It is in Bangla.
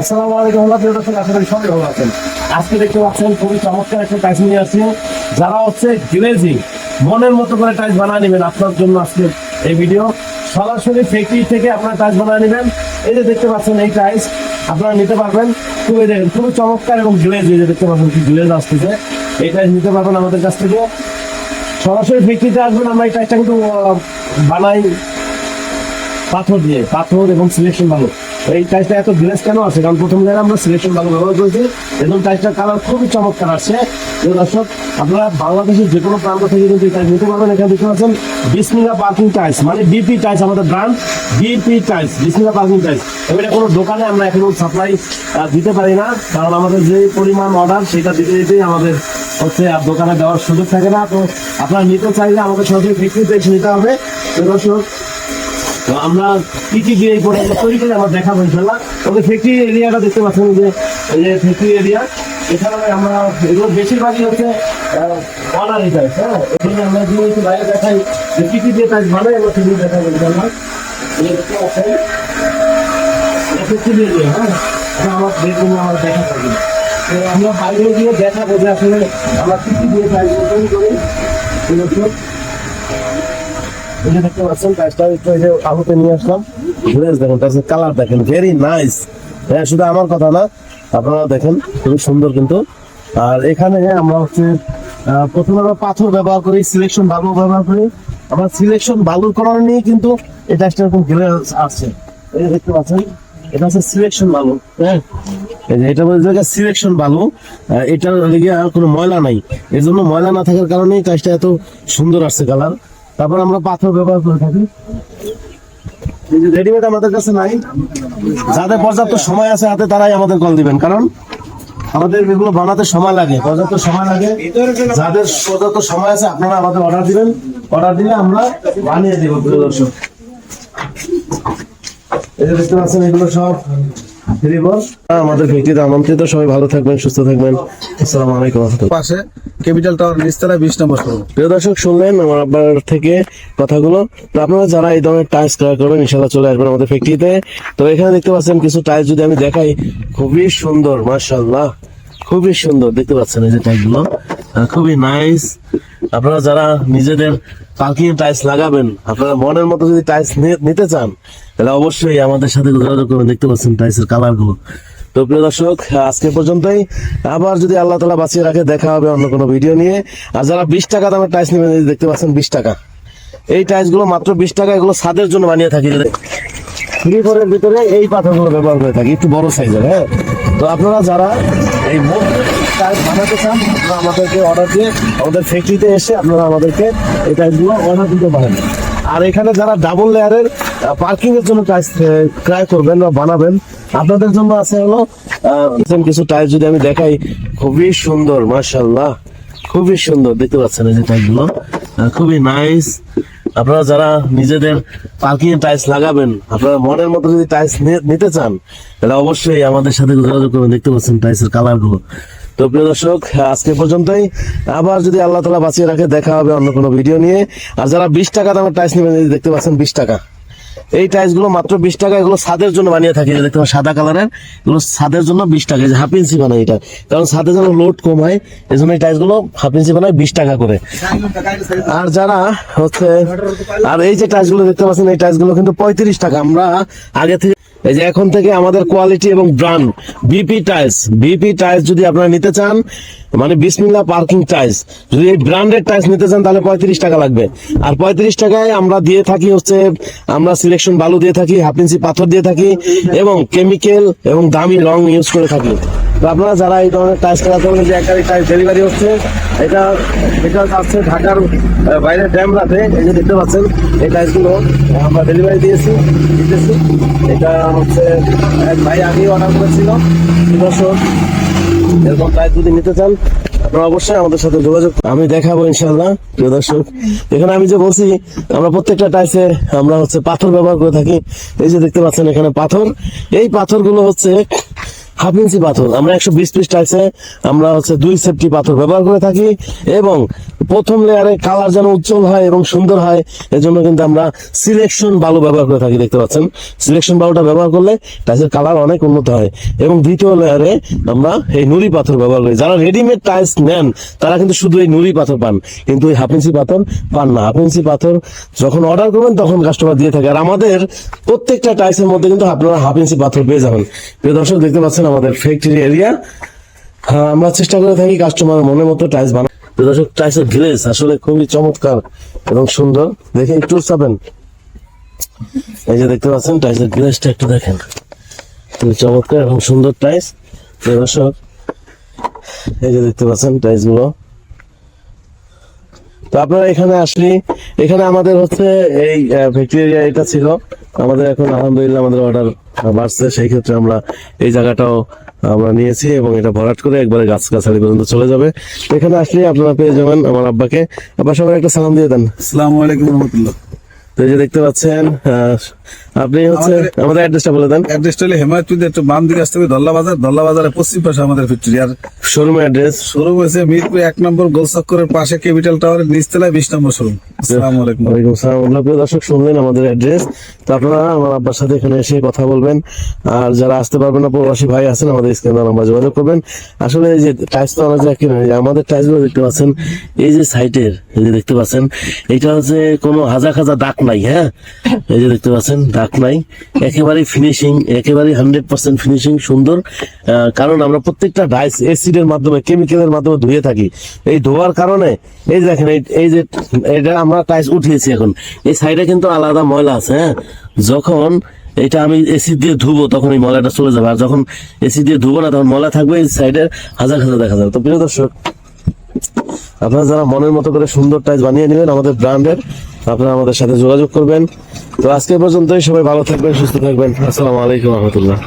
আসসালামু আলাইকুম, আল্লাহ প্রিয় দর্শক, আশা করি ভালো আছেন। আজকে দেখতে পাচ্ছেন খুবই চমৎকার একটা টাইস নিয়ে আসছি। যারা হচ্ছে গ্লেজিং, মনের মতো করে টাইস বানিয়ে নেবেন আপনার জন্য আজকে এই ভিডিও। সরাসরি ফ্যাক্টরি থেকে আপনারা টাইস বানিয়ে নেবেন। এই যে দেখতে পাচ্ছেন এই টাইস, আপনারা নিতে পারবেন। খুবই দেখেন খুবই চমৎকার এবং গ্লেজ, এই যে দেখতে পাচ্ছেন কি গ্লেজ আসতেছে। এই টাইস নিতে পারবেন আমাদের কাছ থেকে। সরাসরি ফ্যাক্টরিতে আসবেন, আমরা এই টাইসটা কিন্তু বানাই পাথর দিয়ে, পাথর এবং সিলেকশন ভালো এই টাইসটা এত গ্লেস কেন আছে? কারণ প্রথম জায়গায় আমরা সিলেকশন ভালো ব্যবহার করেছি, এবং টাইসটার কালার খুবই চমৎকার আসছে। তো দর্শক, আপনারা বাংলাদেশের যে কোনো প্রান্ত থেকে কিন্তু এই টাইস নিতে পারবেন। এখানে দেখতে পাচ্ছেন বিসমিলা পার্কিং টাইস মানে বিপি টাইস আমাদের brand BP tiles Bismillah parking tiles এটা কোনো দোকানে আমরা এখনও সাপ্লাই দিতে পারি না। কারণ আমাদের যে পরিমাণ অর্ডার সেটা দিতে দিতেই আমাদের হচ্ছে আর দোকানে দেওয়ার সুযোগ থাকে না। তো আপনারা নিতে চাইলে আমাদের সরাসরি বিক্রিতে নিতে হবে। দর্শক তো আমরা কি কি দিয়ে এই তৈরি করে আমরা দেখাবো ইনশাল্লাহ তবে ফ্যাক্টরি এরিয়াটা দেখতে পাচ্ছেন যে, এই ফ্যাক্টরি এরিয়া এখানে আমরা এগুলো বেশিরভাগই হচ্ছে অনার টাইপ হ্যাঁ এখানে আমরা যদি একটু বাইরে দেখাই, যে কি কি দিয়ে টাইপ ভালো এগুলো সেগুলো দেখাবো ইনশাল্লাহ দেখতে পাচ্ছেন ফ্যাক্টরি এরিয়া হ্যাঁ? আমার বেডরুমে আমরা দেখা থাকি তো আমরা বাইরে গিয়ে দেখাবো যে আসলে আমরা কি কি দিয়ে টাইপ তৈরি করি। দেখতে পাচ্ছেন একটু এই যে আহুতে নিয়ে আসলাম। গ্লেজ দেখেন টাইসের কালার দেখেন ভেরি নাইস হ্যাঁ শুধু আমার কথা না আপনারা দেখেন খুবই সুন্দর কিন্তু। আর এখানে আমরা হচ্ছে প্রথমে আমরা পাথর ব্যবহার করি সিলেকশন বালু ব্যবহার করি। আমরা সিলেকশন বালুর কারণে নিয়ে কিন্তু এই টাইসটা এরকম যে দেখতে পাচ্ছেন এটা হচ্ছে সিলেকশন বালু হ্যাঁ। এটা সিলেকশন আহ, এটার কোনো ময়লা নাই। এই জন্য ময়লা না থাকার কারণে কাজটা এত সুন্দর আসছে কালার তারপর আমরা পাথর ব্যবহার করে থাকি। রেডিমেড আমাদের কাছে নাই। যাদের পর্যাপ্ত সময় আছে, হাতে তারাই আমাদের কল দিবেন। কারণ আমাদের এগুলো বানাতে সময় লাগে, পর্যাপ্ত সময় লাগে। যাদের পর্যাপ্ত সময় আছে, আপনারা আমাদের অর্ডার দিবেন। অর্ডার দিলে আমরা বানিয়ে দেবো দর্শক। এই যে দেখতে পাচ্ছেন, এগুলো সব আমাদের ভিত্তিতে আমন্ত্রিত সবাই ভালো থাকবেন সুস্থ থাকবেন। আসসালামু আলাইকুম পাশে ক্যাপিটাল টাওয়ার নিচতলা বিশ নম্বর প্রিয় দর্শক শুনলেন আমার আব্বার থেকে কথাগুলো। তো আপনারা যারা এই ধরনের টাইলস ক্রয় করবেন ইনশাল্লাহ চলে আসবেন আমাদের ফ্যাক্টরিতে। তো এখানে দেখতে পাচ্ছেন কিছু টাইলস যদি আমি দেখাই খুবই সুন্দর মাশাল্লাহ খুবই সুন্দর। দেখতে পাচ্ছেন এই যে টাইলগুলো খুবই নাইস আপনারা যারা নিজেদের পার্কিং টাইলস লাগাবেন, আপনারা মনের মতো যদি টাইলস নিতে চান, তাহলে অবশ্যই আমাদের সাথে যোগাযোগ করবেন দেখতে পাচ্ছেন টাইলসের কালারগুলো তো প্রিয় দর্শক আজকে পর্যন্তই। আবার যদি আল্লাহ তালা বাঁচিয়ে রাখে, দেখা হবে অন্য কোনো ভিডিও নিয়ে। আর যারা বিশ টাকা দামের টাইস নেবেন দেখতে পাচ্ছেন বিশ টাকা। এই টাইসগুলো মাত্র বিশ টাকা, এগুলো ছাদের জন্য বানিয়ে থাকি। থ্রি ফোরের ভিতরে এই পাথরগুলো ব্যবহার করে থাকি, একটু বড় সাইজের হ্যাঁ। তো আপনারা যারা এই টাইস বানাতে চান আপনারা আমাদেরকে অর্ডার দিয়ে আমাদের ফ্যাক্টরিতে এসে আপনারা আমাদেরকে এই টাইসগুলো অর্ডার দিতে পারেন। আর এখানে যারা ডাবল লেয়ারের পার্কিং এর জন্য ক্রয় করবেন বা বানাবেন আপনাদের জন্য আছে হলো কিছু টাইলস যদি আমি দেখাই খুবই সুন্দর মাশাল্লাহ খুবই সুন্দর দেখতে পাচ্ছেন এই যে টাইলগুলো আহ, খুবই নাইস আপনারা যারা নিজেদের পার্কিং টাইলস লাগাবেন, আপনারা মনের মতো যদি টাইলস নিতে চান, তাহলে অবশ্যই আমাদের সাথে যোগাযোগ করবেন। দেখতে পাচ্ছেন টাইলস এর কালারগুলো। তো প্রিয় দর্শক, আজকে পর্যন্তই। আবার যদি আল্লাহ তালা বাঁচিয়ে রাখে, দেখা হবে অন্য কোনো ভিডিও নিয়ে। আর যারা বিশ টাকা দামের টাইলস নেবেন দেখতে পাচ্ছেন বিশ টাকা। এই টাইলসগুলো মাত্র বিশ টাকা, এগুলো ছাদের জন্য বানিয়ে থাকে দেখতে পাচ্ছেন সাদা কালারের এগুলো ছাদের জন্য বিশ টাকা হাফ ইঞ্চি বানায় এটা। কারণ ছাদের জন্য লোড কম হয় এই জন্য এই টাইলসগুলো হাফ ইঞ্চি বানায় বিশ টাকা করে। আর যারা হচ্ছে, আর এই যে টাইলসগুলো দেখতে পাচ্ছেন, এই টাইলসগুলো কিন্তু পঁয়ত্রিশ টাকা। আমরা আগে থেকে এই যে এখন থেকে আমাদের কোয়ালিটি এবং brand BP tiles BP tiles যদি আপনারা নিতে চান মানে বিসমিল্লা পার্কিং টাইলস যদি এই ব্র্যান্ডেড টাইলস নিতে চান, তাহলে পঁয়ত্রিশ টাকা লাগবে। আর পঁয়ত্রিশ টাকায় আমরা দিয়ে থাকি হচ্ছে, আমরা সিলেকশন বালু দিয়ে থাকি হাফ ইঞ্চি পাথর দিয়ে থাকি, এবং কেমিক্যাল এবং দামি রং ইউজ করে থাকি। আপনারা যারা এই ধরনের টাইস খেলা করবেন, যে এক টাইস ডেলিভারি হচ্ছে, এটা এটা আসছে ঢাকার বাইরে ড্যামরাতে এই যে দেখতে পাচ্ছেন, এই টাইলসগুলো আমরা ডেলিভারি দিয়েছি, দিতেছি। এটা হচ্ছে, এক ভাই আগেই অর্ডার করেছিল দর্শক এরকম টাইস যদি নিতে চান, আপনারা অবশ্যই আমাদের সাথে যোগাযোগ আমি দেখাবো ইনশাল্লাহ প্রিয় দর্শক। এখানে আমি যে বলছি, আমরা প্রত্যেকটা টাইসে আমরা হচ্ছে পাথর ব্যবহার করে থাকি। এই যে দেখতে পাচ্ছেন এখানে পাথর। এই পাথরগুলো হচ্ছে হাফ ইঞ্চি পাথর। আমরা একশো বিশ পিস টাইসে আমরা হচ্ছে দুই সেফটি পাথর ব্যবহার করে থাকি এবং প্রথম লেয়ারে কালার যেন উজ্জ্বল হয় এবং সুন্দর হয়, এজন্য কিন্তু আমরা সিলেকশন বালু ব্যবহার করে থাকি, দেখতে পাচ্ছেন? সিলেকশন বালুটা ব্যবহার করলে টাইসের কালার অনেক উন্নত হয়। এবং দ্বিতীয় লেয়ারে আমরা এই নুড়ি পাথর ব্যবহার করি। যারা রেডিমেড টাইলস নেন, তারা কিন্তু শুধু এই নুড়ি পাথর পান, কিন্তু এই হাফ ইঞ্চি পাথর পান না। হাফ ইঞ্চি পাথর যখন অর্ডার করবেন, তখন কাস্টমার দিয়ে থাকে। আর আমাদের প্রত্যেকটা টাইলসের মধ্যে কিন্তু আপনারা হাফ ইঞ্চি পাথর পেয়ে যাবেন। প্রিয় দর্শক, দেখতে পাচ্ছেন আমাদের ফ্যাক্টরি এরিয়া আমরা চেষ্টা করে থাকি কাস্টমার মনের মতো টাইলস প্রিয় দর্শক আসলে খুবই চমৎকার এবং সুন্দর। দেখে একটু চাবেন এই যে দেখতে পাচ্ছেন টাইলসের একটু দেখেন। খুবই চমৎকার এবং সুন্দর টাইলস দর্শক, এই যে দেখতে পাচ্ছেন টাইলসগুলো। তো আপনারা এখানে আসলে, এখানে আমাদের হচ্ছে এই ফ্যাক্টরি এরিয়া এটা ছিল। আমাদের এখন আলহামদুলিল্লাহ আমাদের অর্ডার বাড়ছে, সেই ক্ষেত্রে আমরা এই জায়গাটাও আমরা নিয়েছি এবং এটা ভরাট করে একবারে গাছ গাছালি পর্যন্ত চলে যাবে। এখানে আসলে আপনারা পেয়ে যাবেন আমার আব্বাকে। আব্বা, সবাই একটা সালাম দিয়ে দেন। আসসালামু আলাইকুম রহমতুল্লাহ। তো যে দেখতে পাচ্ছেন আপনি হচ্ছে আমাদের- অ্যাড্রেসটা বলে দেন। অ্যাড্রেসটা হলে হেমায়তুদের একটু বাম দিকে আসতে হবে ধল্লা বাজার ধল্লা বাজারের পশ্চিম পাশে আমাদের ফ্যাক্টরি। আর শোরুম অ্যাড্রেস শোরুম হয়েছে মিরপুর এক নম্বর গোলচক্করের পাশে ক্যাপিটাল টাওয়ারের নিচতলায় বিশ নম্বর শোরুম আসসালামু আলাইকুম। ওয়ালাইকুম দর্শক শুনলেন আমাদের অ্যাড্রেস। তো আপনারা আমার আব্বার সাথে এখানে এসে কথা বলবেন। আর যারা আসতে পারবেন না প্রবাসী ভাই আছেন আমাদের স্ক্যানার নাম্বার যোগাযোগ করবেন। আসলে এই যে টাইলস তো অনেক জায়গায় কিনে আমাদের দেখতে পাচ্ছেন এই যে সাইটের এই যে দেখতে পাচ্ছেন এটা হচ্ছে কোনো হাজার হাজার দাগ নাই হ্যাঁ? এই যে দেখতে পাচ্ছেন, দাগ নাই। একেবারে ফিনিশিং একেবারে হান্ড্রেড পার্সেন্ট ফিনিশিং সুন্দর। কারণ আমরা প্রত্যেকটা ডাইস এসিডের মাধ্যমে কেমিক্যালের মাধ্যমে ধুয়ে থাকি। এই ধোয়ার কারণে, এই দেখেন, এই যে, এটা আমরা টাইস উঠিয়েছি এখন। এই সাইডে কিন্তু আলাদা ময়লা আছে হ্যাঁ? যখন এটা আমি এসি দিয়ে ধুবো, তখন এই ময়লাটা চলে যাবে। আর যখন এসি দিয়ে ধুবো না, তখন ময়লা থাকবে এই সাইডে হাজার হাজার দেখা যাবে। তো প্রিয় দর্শক, আপনারা যারা মনের মতো করে সুন্দর টাইস বানিয়ে নেবেন, আমাদের ব্র্যান্ডের আপনারা আমাদের সাথে যোগাযোগ করবেন। তো আজকে পর্যন্তই। সবাই ভালো থাকবেন, সুস্থ থাকবেন। আসসালামু আলাইকুম রহমতুল্লাহ।